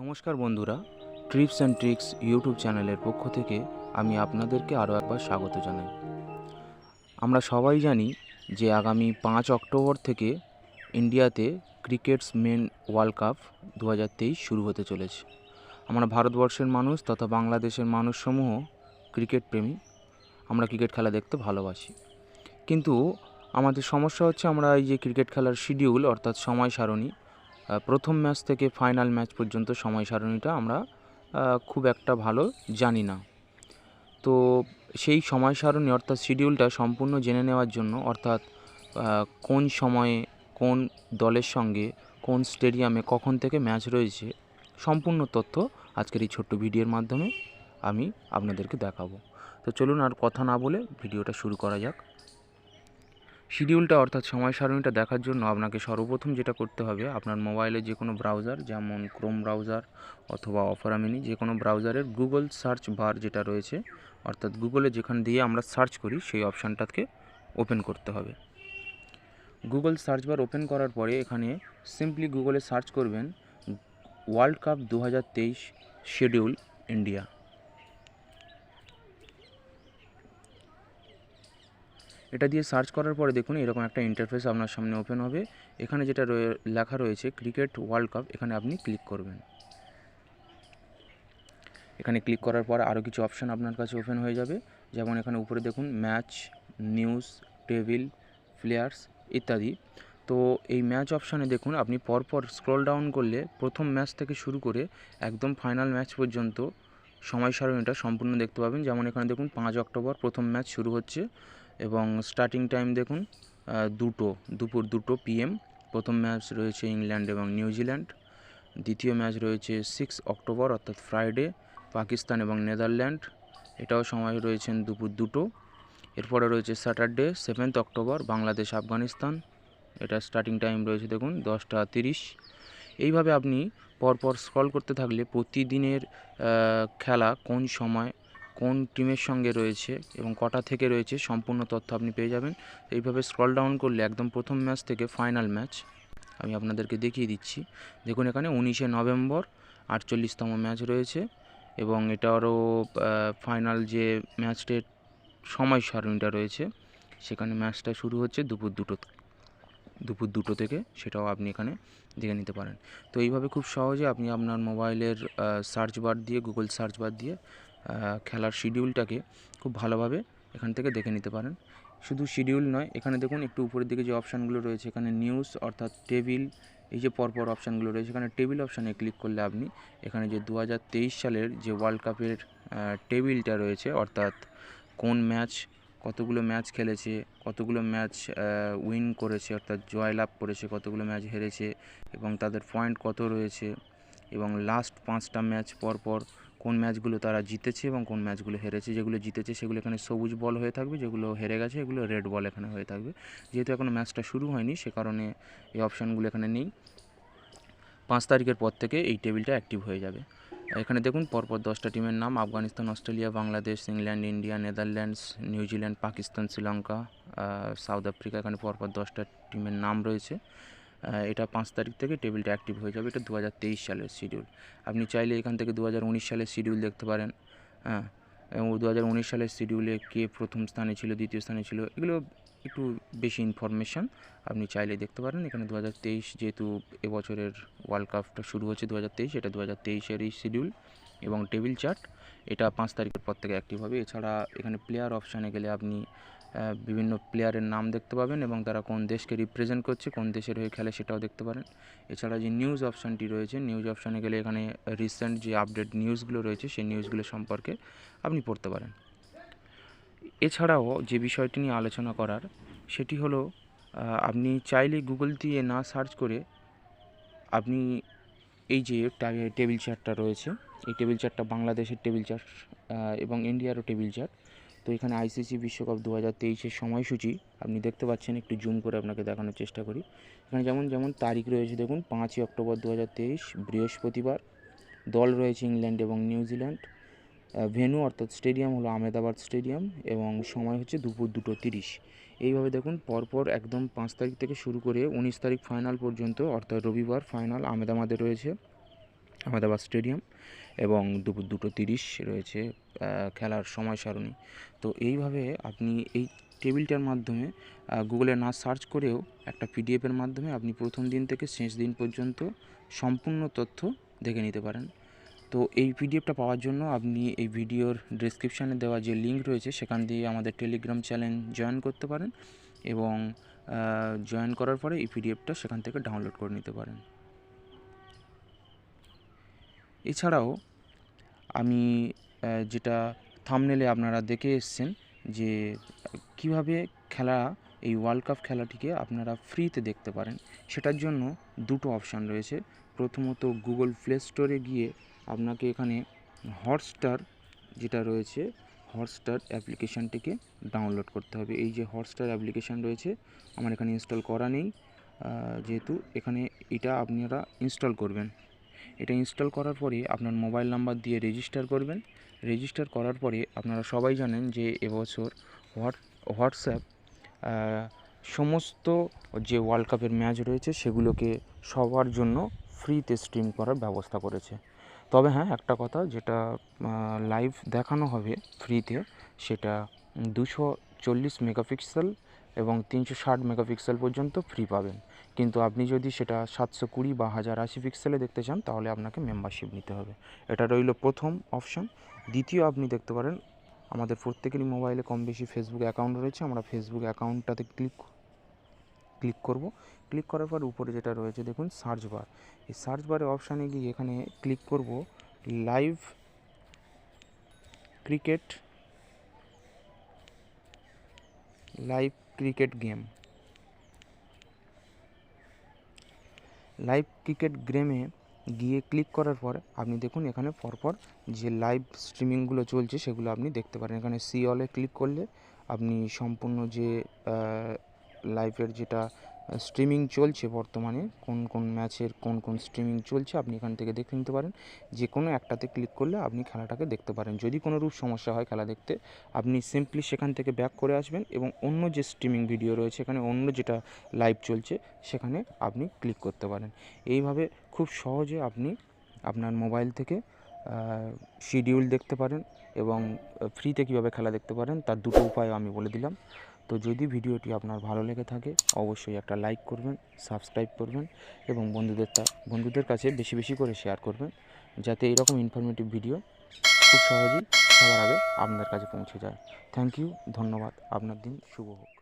নমস্কার বন্ধুরা TRIPS and tricks YouTube চ্যানেলের পক্ষ থেকে আমি আপনাদেরকে আরও একবার স্বাগত জানাই। আমরা সবাই জানি যে আগামী পাঁচ অক্টোবর থেকে ইন্ডিয়াতে ক্রিকেটস মেন ওয়ার্ল্ড কাপ দু হাজার তেইশ শুরু হতে চলেছে। আমরা ভারতবর্ষের মানুষ তথা বাংলাদেশের মানুষসমূহ ক্রিকেট প্রেমী। আমরা ক্রিকেট খেলা দেখতে ভালোবাসি। কিন্তু আমাদের সমস্যা হচ্ছে আমরা এই যে ক্রিকেট খেলার শিডিউল অর্থাৎ সময় সারণী প্রথম ম্যাচ থেকে ফাইনাল ম্যাচ পর্যন্ত সময় সারণীটা আমরা খুব একটা ভালো জানি না। তো সেই সময় সারণী অর্থাৎ শিডিউলটা সম্পূর্ণ জেনে নেওয়ার জন্য, অর্থাৎ কোন সময়ে কোন দলের সঙ্গে কোন স্টেডিয়ামে কখন থেকে ম্যাচ রয়েছে, সম্পূর্ণ তথ্য আজকের এই ছোট্ট ভিডিওর মাধ্যমে আমি আপনাদেরকে দেখাবো। তো চলুন আর কথা না বলে ভিডিওটা শুরু করা যাক। শিডিউলটা অর্থাৎ সময় সারণীটা দেখার জন্য আপনাকে সর্বপ্রথম যেটা করতে হবে, আপনার মোবাইলে যে কোনো ব্রাউজার যেমন ক্রোম ব্রাউজার অথবা অফারা মিনি যে কোনো ব্রাউজারের গুগল সার্চ বার যেটা রয়েছে, অর্থাৎ গুগলে যেখান দিয়ে আমরা সার্চ করি, সেই অপশানটাকে ওপেন করতে হবে। গুগল সার্চ বার ওপেন করার পরে এখানে সিম্পলি গুগলে সার্চ করবেন ওয়ার্ল্ড কাপ দু হাজার তেইশ শিডিউল ইন্ডিয়া এটা দিয়ে সার্চ করার পরে দেখুন এরকম একটা ইন্টারফেস আপনার সামনে ওপেন হবে। এখানে যেটা লেখা রয়েছে ক্রিকেট ওয়ার্ল্ড কাপ এখানে আপনি ক্লিক করবেন। এখানে ক্লিক করার পর আরও কিছু অপশান আপনার কাছে ওপেন হয়ে যাবে। যেমন এখানে উপরে দেখুন ম্যাচ নিউজ টেবিল প্লেয়ার্স ইত্যাদি। তো এই ম্যাচ অপশানে দেখুন আপনি পরপর স্ক্রল ডাউন করলে প্রথম ম্যাচ থেকে শুরু করে একদম ফাইনাল ম্যাচ পর্যন্ত সময় সারণীটা সম্পূর্ণ দেখতে পাবেন। যেমন এখানে দেখুন পাঁচ অক্টোবর প্রথম ম্যাচ শুরু হচ্ছে। এবং স্টার্টিং টাইম দেখুন দুটো, দুপুর দুটো পিএম প্রথম ম্যাচ রয়েছে ইংল্যান্ড এবং নিউজিল্যান্ড দ্বিতীয় ম্যাচ রয়েছে সিক্স অক্টোবর অর্থাৎ ফ্রাইডে পাকিস্তান এবং নেদারল্যান্ড, এটাও সময় রয়েছেন দুপুর দুটো, এরপরে রয়েছে Saturday seventh October Bangladesh, Afghanistan, এটা স্টার্টিং টাইম রয়েছে দেখুন, দশটা তিরিশ, এইভাবে আপনি পরপর স্ক্রল করতে থাকলে প্রতিদিনের খেলা কোন সময় কোন টিমের সঙ্গে রয়েছে এবং কটা থেকে রয়েছে সম্পূর্ণ তথ্য আপনি পেয়ে যাবেন। এইভাবে স্ক্রল ডাউন করলে একদম প্রথম ম্যাচ থেকে ফাইনাল ম্যাচ আমি আপনাদেরকে দেখিয়ে দিচ্ছি। দেখুন এখানে উনিশে নভেম্বর আটচল্লিশতম ম্যাচ রয়েছে এবং এটারও ফাইনাল যে ম্যাচটির সময় সারণীটা রয়েছে, সেখানে ম্যাচটা শুরু হচ্ছে দুপুর দুটো দুপুর দুটো থেকে সেটাও আপনি এখানে দেখে নিতে পারেন। তো এইভাবে খুব সহজে আপনি আপনার মোবাইলের সার্চ বার দিয়ে গুগল সার্চ বার দিয়ে খেলার শিডিউলটাকে খুব ভালোভাবে এখান থেকে দেখে নিতে পারেন। শুধু শিডিউল নয়, এখানে দেখুন একটু উপরের দিকে যে অপশানগুলো রয়েছে, এখানে নিউজ অর্থাৎ টেবিল এই যে পরপর অপশানগুলো রয়েছে, এখানে টেবিল অপশানে ক্লিক করলে আপনি এখানে যে দু হাজার তেইশ সালের যে ওয়ার্ল্ড কাপের টেবিলটা রয়েছে, অর্থাৎ কোন ম্যাচ কতগুলো ম্যাচ খেলেছে, কতগুলো ম্যাচ উইন করেছে, অর্থাৎ জয়লাভ করেছে, কতগুলো ম্যাচ হেরেছে এবং তাদের পয়েন্ট কত রয়েছে এবং লাস্ট পাঁচটা ম্যাচ পর পর কোন ম্যাচগুলো তারা জিতেছে এবং কোন ম্যাচগুলো হেরেছে। যেগুলো জিতেছে, সেগুলো এখানে সবুজ বল হয়ে থাকবে, যেগুলো হেরে গেছে, এগুলো রেড বল এখানে হয়ে থাকবে। যেহেতু এখনও ম্যাচটা শুরু হয়নি, সে কারণে এই অপশানগুলো এখানে নেই। পাঁচ তারিখের পর থেকে এই টেবিলটা অ্যাক্টিভ হয়ে যাবে। এখানে দেখুন, পরপর দশটা টিমের নাম, Afghanistan, Australia, Bangladesh, England, India, Netherlands New Zealand Pakistan, Sri Lanka South Africa, এখানে পরপর দশটা টিমের নাম রয়েছে। এটা পাঁচ তারিখ থেকে টেবিলটা অ্যাক্টিভ হয়ে যাবে। এটা দু হাজার তেইশ সালের শিডিউল আপনি চাইলে এখান থেকে দু হাজার উনিশ সালের শিডিউল দেখতে পারেন। হ্যাঁ এবং দু হাজার উনিশ সালের শিডিউলে কে প্রথম স্থানে ছিল, দ্বিতীয় স্থানে ছিল, এগুলো একটু বেশি ইনফরমেশান আপনি চাইলে দেখতে পারেন। এখানে দু হাজার তেইশ যেহেতু এবছরের ওয়ার্ল্ড কাপটা শুরু হচ্ছে দু এটা দু হাজার শিডিউল এবং টেবিল চার্ট এটা পাঁচ তারিখের পর থেকে অ্যাক্টিভ হবে। এছাড়া এখানে প্লেয়ার অপশানে গেলে আপনি বিভিন্ন প্লেয়ারের নাম দেখতে পাবেন এবং তারা কোন দেশকে রিপ্রেজেন্ট করছে, কোন দেশের হয়ে খেলে সেটাও দেখতে পারেন। এছাড়া যে নিউজ অপশানটি রয়েছে নিউজ অপশানে গেলে এখানে রিসেন্ট যে আপডেট নিউজগুলো রয়েছে, সেই নিউজগুলো সম্পর্কে আপনি পড়তে পারেন। এছাড়াও যে বিষয়টি নিয়ে আলোচনা করার, সেটি হলো আপনি চাইলে গুগল দিয়ে না সার্চ করে আপনি এই যে টেবিল চার্টটা রয়েছে, এই টেবিল চার্টটা বাংলাদেশের টেবিল চার্ট এবং ইন্ডিয়ারও টেবিল চার্ট তো এখানে আইসিসি বিশ্বকাপ দু হাজার তেইশের সময়সূচি, আপনি দেখতে পাচ্ছেন, একটু জুম করে আপনাকে দেখানোর চেষ্টা করি। এখানে যেমন যেমন তারিখ রয়েছে, দেখুন, পাঁচই অক্টোবর দু হাজার তেইশ, বৃহস্পতিবার, দল রয়েছে ইংল্যান্ড এবং নিউজিল্যান্ড ভেন্যু অর্থাৎ স্টেডিয়াম হলো আহমেদাবাদ স্টেডিয়াম এবং সময় হচ্ছে দুপুর দুটো তিরিশ। এইভাবে দেখুন, পরপর একদম পাঁচ তারিখ থেকে শুরু করে উনিশ তারিখ ফাইনাল পর্যন্ত, অর্থাৎ রবিবার ফাইনাল আহমেদাবাদে রয়েছে আহমেদাবাদ স্টেডিয়াম। এবং দুপুর দুটো তিরিশ রয়েছে খেলার সময় সারণী। তো এইভাবে আপনি এই টেবিলটার মাধ্যমে গুগলে না সার্চ করেও একটা পিডিএফের মাধ্যমে আপনি প্রথম দিন থেকে শেষ দিন পর্যন্ত সম্পূর্ণ তথ্য দেখে নিতে পারেন। তো এই পিডিএফটা পাওয়ার জন্য আপনি এই ভিডিওর ডেসক্রিপশানে দেওয়া যে লিঙ্ক রয়েছে, সেখান দিয়ে আমাদের টেলিগ্রাম চ্যানেল জয়েন করতে পারেন এবং জয়েন করার পরে এই পিডিএফটা সেখান থেকে ডাউনলোড করে নিতে পারেন। এছাড়াও আমি যেটা থামনেলে আপনারা দেখে এসছেন যে কীভাবে খেলা, এই ওয়ার্ল্ড কাপ খেলাটিকে আপনারা ফ্রিতে দেখতে পারেন, সেটার জন্য দুটো অপশান রয়েছে। প্রথমত গুগল প্লে স্টোরে গিয়ে আপনাকে এখানে হটস্টার যেটা রয়েছে হটস্টার অ্যাপ্লিকেশানটিকে ডাউনলোড করতে হবে। এই যে হটস্টার অ্যাপ্লিকেশান রয়েছে, আমার এখানে ইনস্টল করা নেই যেহেতু এখানে এটা আপনারা ইনস্টল করবেন। এটা ইনস্টল করার পরে আপনার মোবাইল নাম্বার দিয়ে রেজিস্টার করবেন। রেজিস্টার করার পরে আপনারা সবাই জানেন যে এবছর হোয়াট, হোয়াটসঅ্যাপ সমস্ত যে ওয়ার্ল্ড কাপের ম্যাচ রয়েছে সেগুলোকে সবার জন্য ফ্রিতে স্ট্রিম করার ব্যবস্থা করেছে। তবে হ্যাঁ একটা কথা যেটা লাইভ দেখানো হবে ফ্রিতে সেটা দুশো চল্লিশ মেগাপিক্সেল এবং তিনশো ষাট মেগাপিক্সেল পর্যন্ত ফ্রি পাবেন। কিন্তু আপনি যদি সেটা সাতশো কুড়ি বা হাজার আশি পিক্সেলে দেখতে চান, তাহলে আপনাকে মেম্বারশিপ নিতে হবে। এটা রইল প্রথম অপশান দ্বিতীয়, আপনি দেখতে পারেন, আমাদের প্রত্যেকেরই মোবাইলে কম বেশি ফেসবুক অ্যাকাউন্ট রয়েছে। আমরা ফেসবুক অ্যাকাউন্টটাতে ক্লিক ক্লিক করব। ক্লিক করার পর উপরে যেটা রয়েছে, দেখুন সার্চ বার এই সার্চ বারের অপশানে গিয়ে এখানে ক্লিক করব live cricket live cricket game. Live cricket গেমে গিয়ে ক্লিক করার পর আপনি দেখুন এখানে পরপর যে লাইভ স্ট্রিমিংগুলো চলছে সেগুলো আপনি দেখতে পারেন। এখানে সি অলে ক্লিক করলে আপনি সম্পূর্ণ যে লাইভের যেটা স্ট্রিমিং চলছে বর্তমানে। কোন কোন ম্যাচের কোন কোন স্ট্রিমিং চলছে আপনি এখান থেকে দেখে নিতে পারেন। যে কোনো একটাতে ক্লিক করলে আপনি খেলাটাকে দেখতে পারেন। যদি কোনো রূপ সমস্যা হয় খেলা দেখতে, আপনি সিম্পলি সেখান থেকে ব্যাক করে আসবেন এবং অন্য যে স্ট্রিমিং ভিডিও রয়েছে এখানে, অন্য যেটা লাইভ চলছে, সেখানে আপনি ক্লিক করতে পারেন। এইভাবে খুব সহজে আপনি আপনার মোবাইল থেকে শিডিউল দেখতে পারেন এবং ফ্রিতে কীভাবে খেলা দেখতে পারেন, তার দুটো উপায় আমি বলে দিলাম। তো যদি ভিডিওটি আপনার ভালো লেগে থাকে, অবশ্যই একটা লাইক করবেন সাবস্ক্রাইব করবেন এবং বন্ধুদের বন্ধুদের কাছে বেশি বেশি করে শেয়ার করবেন, যাতে এরকম ইনফরমেটিভ ভিডিও খুব সহজেই সবার আগে আপনার কাছে পৌঁছে যায়। থ্যাংক ইউ ধন্যবাদ, আপনার দিন শুভ হোক।